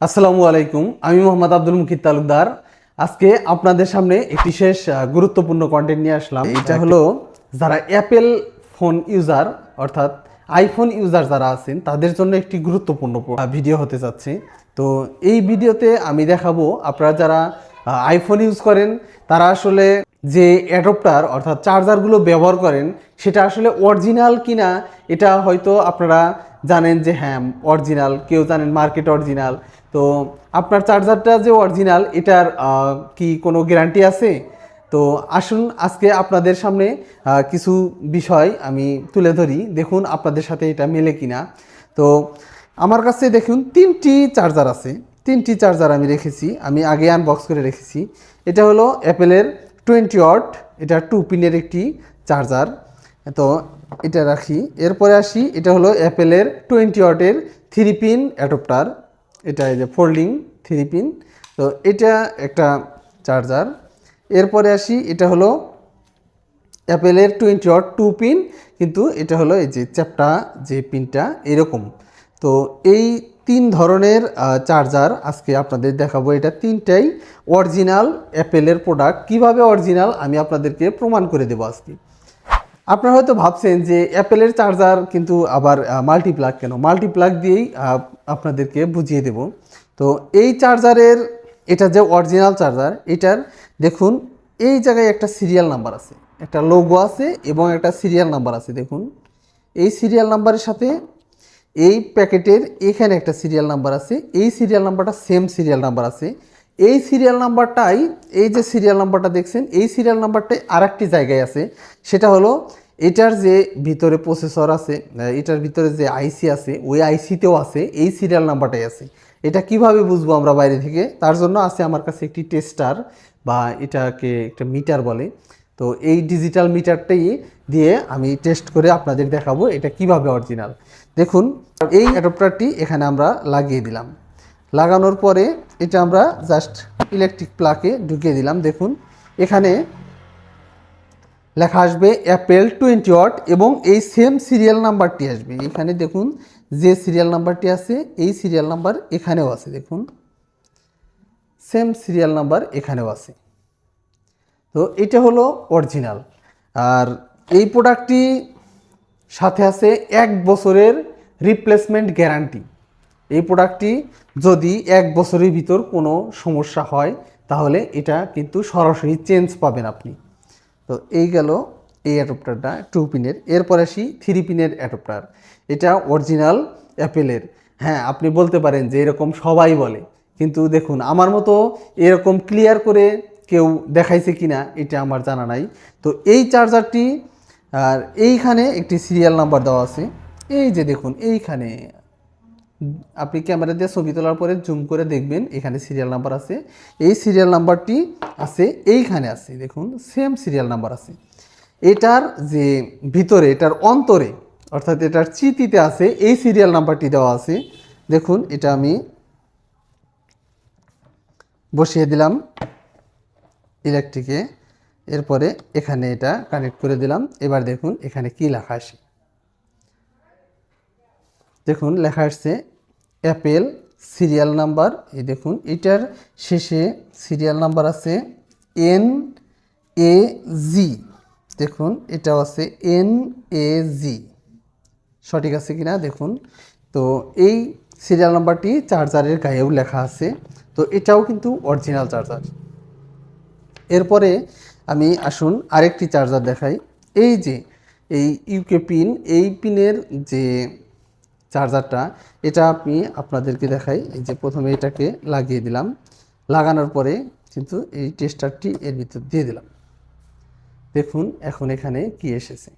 আসসালামু আলাইকুম। আমি মোহাম্মদ আব্দুল মুকিত তালুকদার। আজকে আপনাদের সামনে একটি শেষ গুরুত্বপূর্ণ কন্টেন্ট নিয়ে আসলাম। এটা হলো যারা অ্যাপেল ফোন ইউজার অর্থাৎ আইফোন ইউজার যারা আছেন তাদের জন্য একটি গুরুত্বপূর্ণ ভিডিও হতে যাচ্ছে। তো এই ভিডিওতে আমি দেখাবো আপনারা যারা আইফোন ইউজ করেন তারা আসলে যে অ্যাডপ্টার অর্থাৎ চার্জারগুলো ব্যবহার করেন, সেটা আসলে অরিজিনাল কিনা, এটা হয়তো আপনারা জানেন যে হ্যাঁ অরিজিনাল কেউ জানেন মার্কেট অরিজিনাল তো আপনার চার্জারটা যে অরিজিনাল এটার কি কোনো গ্যারান্টি আছে? তো আসুন আজকে আপনাদের সামনে কিছু বিষয় আমি তুলে ধরি, দেখুন আপনাদের সাথে এটা মেলে কিনা। তো আমার কাছে দেখুন, তিনটি চার্জার আছে। তিনটি চার্জার আমি রেখেছি, আমি আগে আনবক্স করে রেখেছি। এটা হলো অ্যাপেলের টোয়েন্টি ওয়াট, এটা টু পিনের একটি চার্জার তো এটা রাখি। এরপরে আসি, এটা হলো অ্যাপেলের টোয়েন্টি ওয়াটের থ্রি পিন অ্যাডপ্টার এটা এই যে ফোল্ডিং থ্রি পিন তো এটা একটা চার্জার এরপরে আসি, এটা হলো অ্যাপেলের টোয়েন্টি ওয়াট টু পিন কিন্তু এটা হলো এই যে চ্যাপটা যে পিনটা এরকম। তো এই তিন ধরনের চার্জার আজকে আপনাদের দেখাবো। এটা তিনটাই অরিজিনাল অ্যাপেলের প্রোডাক্ট কীভাবে অরিজিনাল আমি আপনাদেরকে প্রমাণ করে দেবো আজকে। আপনারা হয়তো ভাবছেন যে অ্যাপেলের চার্জার কিন্তু আবার মাল্টিপ্লাগ কেন? মাল্টিপ্লাগ দিয়েই আপনাদেরকে বুঝিয়ে দেব। তো এই চার্জারের এটা যে অরিজিনাল চার্জার এটার দেখুন, এই জায়গায় একটা সিরিয়াল নাম্বার আছে। একটা লোগো আছে এবং একটা সিরিয়াল নাম্বার আছে, দেখুন। এই সিরিয়াল নাম্বারের সাথে এই প্যাকেটের এখানে একটা সিরিয়াল নাম্বার আছে, এই সিরিয়াল নাম্বারটা সেম সিরিয়াল নাম্বার আছে। এই সিরিয়াল নাম্বারটাই এই যে সিরিয়াল নাম্বারটা দেখছেন, এই সিরিয়াল নাম্বারটাই আরেকটি জায়গায় আছে। সেটা হলো, এটার যে ভিতরে প্রসেসর আছে এটার ভিতরে যে আইসি আছে, ওই আইসিতেও আছে, এই সিরিয়াল নাম্বারটাই আছে। এটা কীভাবে বুঝব আমরা বাইরে থেকে? তার জন্য আছে আমার কাছে একটি টেস্টার বা এটাকে একটা মিটার বলে। তো এই ডিজিটাল মিটারটাই দিয়ে আমি টেস্ট করে আপনাদের দেখাবো এটা কীভাবে অরিজিনাল দেখুন, এই অ্যাডপ্টারটি এখানে আমরা লাগিয়ে দিলাম। লাগানোর পরে এটা আমরা জাস্ট ইলেকট্রিক প্লাকে ঢুকিয়ে দিলাম। দেখুন, এখানে লেখা আসবে অ্যাপেল টোয়েন্টি ওয়াট এবং এই সেম সিরিয়াল নাম্বারটি আসবে। এখানে দেখুন, যে সিরিয়াল নাম্বারটি আছে, এই সিরিয়াল নাম্বার এখানেও আছে। দেখুন সেম সিরিয়াল নাম্বার এখানেও আছে। তো এটা হলো অরিজিনাল আর এই প্রোডাক্টটি সাথে আছে এক বছরের রিপ্লেসমেন্ট গ্যারান্টি এই প্রোডাক্টটি যদি এক বছরের ভিতর কোনো সমস্যা হয়, তাহলে এটা কিন্তু সরাসরি চেঞ্জ পাবেন আপনি। তো এই গেল এই অ্যাডপ্টারটা টু পিনের এরপর আসি থ্রি পিনের অ্যাডপ্টার এটা অরিজিনাল অ্যাপেলের হ্যাঁ আপনি বলতে পারেন যে এরকম সবাই বলে। কিন্তু দেখুন, আমার মতো এরকম ক্লিয়ার করে কেউ দেখাইছে কিনা, এটা আমার জানা নাই। তো এই চার্জারটি, আর এইখানে একটি সিরিয়াল নাম্বার দেওয়া আছে। এই যে দেখুন, এইখানে আপনি ক্যামেরা দিয়ে ছবি তোলার পরে জুম করে দেখবেন, এখানে সিরিয়াল নাম্বার আছে। এই সিরিয়াল নাম্বারটি আছে, এইখানে আছে, দেখুন সেম সিরিয়াল নাম্বার আছে। এটার যে ভিতরে, এটার অন্তরে, অর্থাৎ এটার চিতিতে আছে, এই সিরিয়াল নাম্বারটি দেওয়া আছে। দেখুন, এটা আমি বসিয়ে দিলাম। ইলেকট্রিকে এরপরে এখানে এটা কানেক্ট করে দিলাম। এবার দেখুন এখানে কি লেখা আসে দেখুন লেখা আসছে অ্যাপেল সিরিয়াল নাম্বার এই দেখুন, এটার শেষে সিরিয়াল নাম্বার আছে এন এ জি দেখুন, এটাও আছে এন এ জি সঠিক আছে কি না দেখুন। তো এই সিরিয়াল নাম্বারটি চার্জারের গায়েও লেখা আছে। তো এটাও কিন্তু অরিজিনাল চার্জার এরপরে আমি আসুন আরেকটি চার্জার দেখাই। এই যে, এই ইউকে পিন এই পিনের যে চার্জারটা, এটা আমি আপনাদেরকে দেখাই। এই যে প্রথমে এটাকে লাগিয়ে দিলাম। লাগানোর পরে কিন্তু এই টেস্টারটি এর ভিতর দিয়ে দিলাম। দেখুন, এখন এখানে কি এসেছে।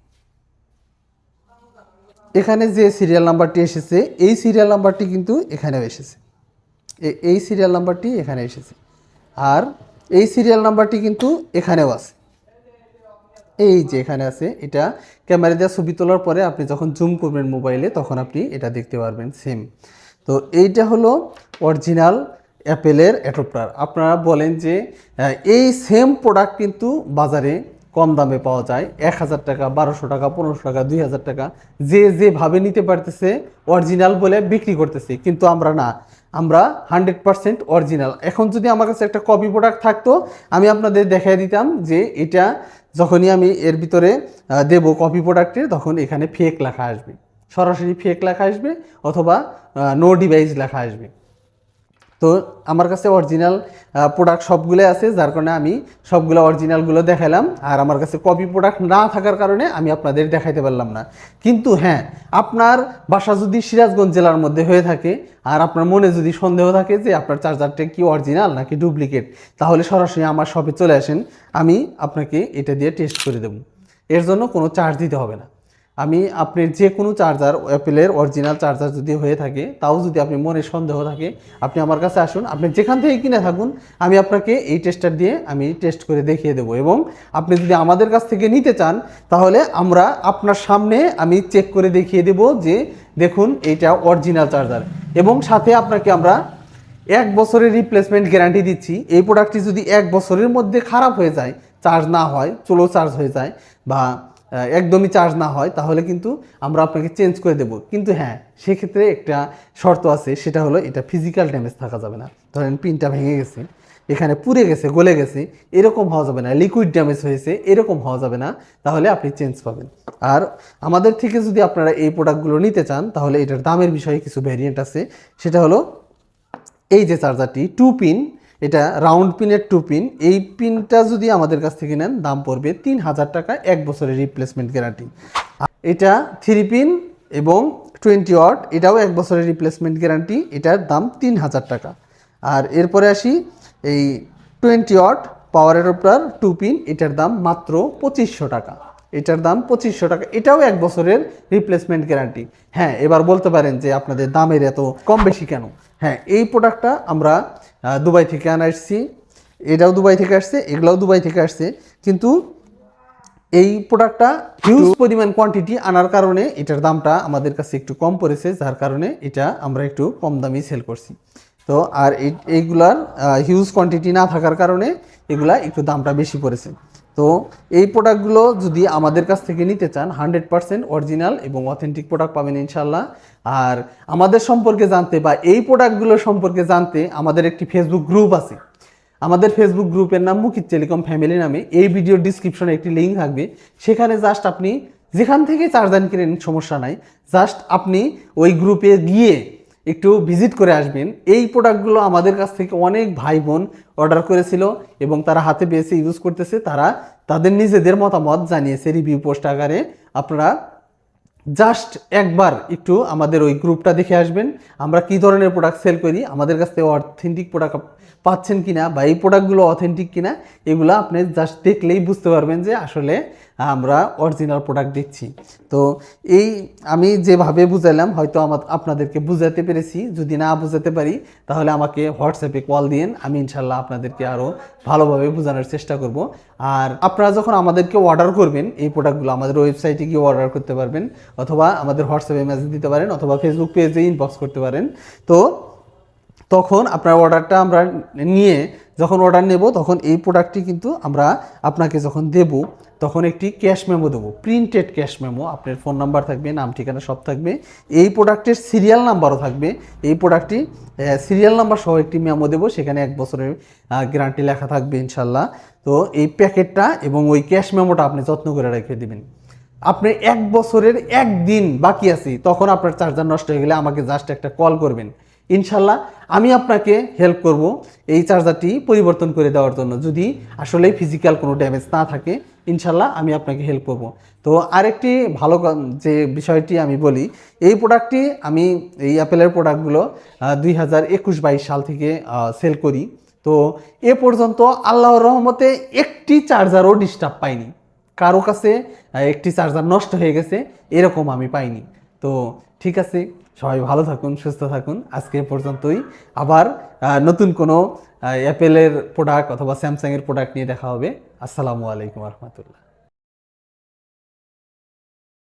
এখানে যে সিরিয়াল নাম্বারটি এসেছে, এই সিরিয়াল নাম্বারটি কিন্তু এখানেও এসেছে। এই সিরিয়াল নাম্বারটি এখানে এসেছে। আর এই সিরিয়াল নাম্বারটি কিন্তু এখানেও আছে। এই যে এখানে আছে, এটা ক্যামেরা দিয়ে ছবি তোলার পরে আপনি যখন জুম করবেন মোবাইলে তখন আপনি এটা দেখতে পারবেন সেম তো এইটা হলো অরিজিনাল অ্যাপেলের অ্যাডপ্টার আপনারা বলেন যে এই সেম প্রোডাক্ট কিন্তু বাজারে কম দামে পাওয়া যায়। এক হাজার টাকা, বারোশো টাকা, পনেরোশো টাকা, দুই হাজার টাকা, যে যেভাবে নিতে পারতেছে অরিজিনাল বলে বিক্রি করতেছে। কিন্তু আমরা না আমরা হান্ড্রেড পারসেন্ট অরিজিনাল। এখন যদি আমার কাছে একটা কপি প্রোডাক্ট থাকতো, আমি আপনাদের দেখাই দিতাম যে এটা যখনই আমি এর ভিতরে দেব কপি প্রোডাক্টের তখন এখানে ফেক লেখা আসবে। সরাসরি ফেক লেখা আসবে অথবা নো ডিভাইস লেখা আসবে। তো আমার কাছে অরিজিনাল প্রোডাক্ট সবগুলো আছে, যার কারণে আমি সবগুলো অরিজিনালগুলো দেখালাম আর আমার কাছে কপি প্রোডাক্ট না থাকার কারণে আমি আপনাদের দেখাইতে পারলাম না। কিন্তু হ্যাঁ আপনার বাসা যদি সিরাজগঞ্জ জেলার মধ্যে হয়ে থাকে, আর আপনার মনে যদি সন্দেহ থাকে যে আপনার চার্জারটা কি অরিজিনাল নাকি ডুপ্লিকেট তাহলে সরাসরি আমার শপে চলে আসেন। আমি আপনাকে এটা দিয়ে টেস্ট করে দেবো। এর জন্য কোনো চার্জ দিতে হবে না। আমি আপনার যে কোনো চার্জার অ্যাপেলের অরিজিনাল চার্জার যদি হয়ে থাকে, তাও যদি আপনি মনে সন্দেহ থাকে, আপনি আমার কাছে আসুন, আপনি যেখান থেকে কিনে থাকুন, আমি আপনাকে এই টেস্টার দিয়ে আমি টেস্ট করে দেখিয়ে দেবো। এবং আপনি যদি আমাদের কাছ থেকে নিতে চান, তাহলে আমরা আপনার সামনে আমি চেক করে দেখিয়ে দেব যে, দেখুন এটা অরিজিনাল চার্জার এবং সাথে আপনাকে আমরা এক বছরের রিপ্লেসমেন্ট গ্যারান্টি দিচ্ছি। এই প্রোডাক্টটি যদি এক বছরের মধ্যে খারাপ হয়ে যায় চার্জ না হয় চলো চার্জ হয়ে যায়, বা একদমই চার্জ না হয়, তাহলে কিন্তু আমরা আপনাকে চেঞ্জ করে দেব। কিন্তু হ্যাঁ সেক্ষেত্রে একটা শর্ত আছে, সেটা হলো এটা ফিজিক্যাল ড্যামেজ থাকা যাবে না। ধরেন পিনটা ভেঙে গেছে, এখানে পুড়ে গেছে, গলে গেছে, এরকম হওয়া যাবে না লিকুইড ড্যামেজ হয়েছে, এরকম হওয়া যাবে না, তাহলে আপনি চেঞ্জ পাবেন। আর আমাদের থেকে যদি আপনারা এই প্রোডাক্টগুলো নিতে চান, তাহলে এটার দামের বিষয়ে কিছু ভ্যারিয়েন্ট আছে, সেটা হলো এই যে চার্জারটি টু পিন এটা রাউন্ড পিনের টু পিন এই পিনটা যদি আমাদের কাছ থেকে নেন, দাম পড়বে তিন হাজার টাকা, এক বছরের রিপ্লেসমেন্ট গ্যারান্টি এটা থ্রি পিন এবং টোয়েন্টি ওয়াট এটাও এক বছরের রিপ্লেসমেন্ট গ্যারান্টি এটার দাম তিন হাজার টাকা। আর এরপরে আসি, এই টোয়েন্টি ওয়াট পাওয়ারের ওপর টু পিন এটার দাম মাত্র পঁচিশশো টাকা। এটার দাম পঁচিশশো টাকা। এটাও এক বছরের রিপ্লেসমেন্ট গ্যারান্টি হ্যাঁ এবার বলতে পারেন যে আপনাদের দামের এত কম বেশি কেন? হ্যাঁ এই প্রোডাক্টটা আমরা দুবাই থেকে আনা আসছি এটাও দুবাই থেকে আসছে এগুলাও দুবাই থেকে আসছে। কিন্তু এই প্রোডাক্টটা হিউজ পরিমাণ কোয়ান্টিটি আনার কারণে এটার দামটা আমাদের কাছে একটু কম পড়েছে যার কারণে এটা আমরা একটু কম দামেই সেল করছি। তো আর এই- এইগুলার হিউজ কোয়ান্টিটি না থাকার কারণে এগুলা একটু দামটা বেশি পড়েছে। তো এই প্রোডাক্টগুলো যদি আমাদের কাছ থেকে নিতে চান হান্ড্রেড পার্সেন্ট অরিজিনাল এবং অথেন্টিক প্রোডাক্ট পাবেন ইনশাল্লাহ আর আমাদের সম্পর্কে জানতে বা এই প্রোডাক্টগুলো সম্পর্কে জানতে আমাদের একটি ফেসবুক গ্রুপ আছে। আমাদের ফেসবুক গ্রুপের নাম মুকিত টেলিকম ফ্যামিলি নামে। এই ভিডিওর ডিসক্রিপশনে একটি লিঙ্ক থাকবে। সেখানে জাস্ট আপনি যেখান থেকে চার্জার কিনেন, সমস্যা নাই। জাস্ট আপনি ওই গ্রুপে গিয়ে একটু ভিজিট করে আসবেন। এই প্রোডাক্টগুলো আমাদের কাছ থেকে অনেক ভাই বোন অর্ডার করেছিল এবং তারা হাতে পেয়েছে ইউজ করতেছে। তারা তাদের নিজেদের মতামত জানিয়েছে রিভিউ পোস্ট আকারে। আপনারা জাস্ট একবার একটু আমাদের ওই গ্রুপটা দেখে আসবেন। আমরা কি ধরনের প্রোডাক্ট সেল করি, আমাদের কাছ থেকে অথেন্টিক প্রোডাক্ট পাচ্ছেন কিনা বা এই প্রোডাক্টগুলো অথেন্টিক কিনা, এগুলো আপনি জাস্ট দেখলেই বুঝতে পারবেন যে আসলে আমরা অরিজিনাল প্রোডাক্ট দিচ্ছি তো এই আমি যেভাবে বুঝালাম হয়তো আমার আপনাদেরকে বুঝাতে পেরেছি। যদি না বুঝাতে পারি, তাহলে আমাকে হোয়াটসঅ্যাপে কল দিন আমি ইনশাল্লাহ আপনাদেরকে আরও ভালোভাবে বোঝানোর চেষ্টা করব। আর আপনারা যখন আমাদেরকে অর্ডার করবেন, এই প্রোডাক্টগুলো আমাদের ওয়েবসাইটে গিয়ে অর্ডার করতে পারবেন, অথবা আমাদের হোয়াটসঅ্যাপে মেসেজ দিতে পারেন, অথবা ফেসবুক পেজে ইনবক্স করতে পারেন। তো তখন আপনার অর্ডারটা আমরা নিয়ে যখন অর্ডার নেব, তখন এই প্রোডাক্টটি কিন্তু আমরা আপনাকে যখন দেব, তখন একটি ক্যাশ মেমো দেবো প্রিন্টেড ক্যাশ মেমো আপনার ফোন নাম্বার থাকবে, নাম, ঠিকানা সব থাকবে। এই প্রোডাক্টের সিরিয়াল নাম্বারও থাকবে। এই প্রোডাক্টটি সিরিয়াল নাম্বার সহ একটি মেমো দেবো, সেখানে এক বছরের গ্যারান্টি লেখা থাকবে ইনশাল্লাহ তো এই প্যাকেটটা এবং ওই ক্যাশ মেমোটা আপনি যত্ন করে রেখে দেবেন। আপনি এক বছরের একদিন বাকি আছে, তখন আপনার চার্জার নষ্ট হয়ে গেলে আমাকে জাস্ট একটা কল করবেন। ইনশাল্লাহ আমি আপনাকে হেল্প করব এই চার্জারটি পরিবর্তন করে দেওয়ার জন্য। যদি আসলে ফিজিক্যাল কোনো ড্যামেজ না থাকে, ইনশাল্লাহ আমি আপনাকে হেল্প করব। তো আরেকটি ভালো যে বিষয়টি আমি বলি, এই প্রোডাক্টটি আমি এই অ্যাপেলের প্রোডাক্টগুলো দুই হাজার একুশ বাইশ সাল থেকে সেল করি। তো এ পর্যন্ত আল্লাহর রহমতে একটি চার্জারও ডিস্টার্ব পাইনি। কারও কাছে একটি চার্জার নষ্ট হয়ে গেছে, এরকম আমি পাইনি। তো ঠিক আছে, সবাই ভালো থাকুন, সুস্থ থাকুন। আজকে পর্যন্তই। আবার নতুন কোনো অ্যাপেলের প্রোডাক্ট অথবা স্যামসাংয়ের প্রোডাক্ট নিয়ে দেখা হবে। আসসালামু আলাইকুম রহমতুল্লাহ।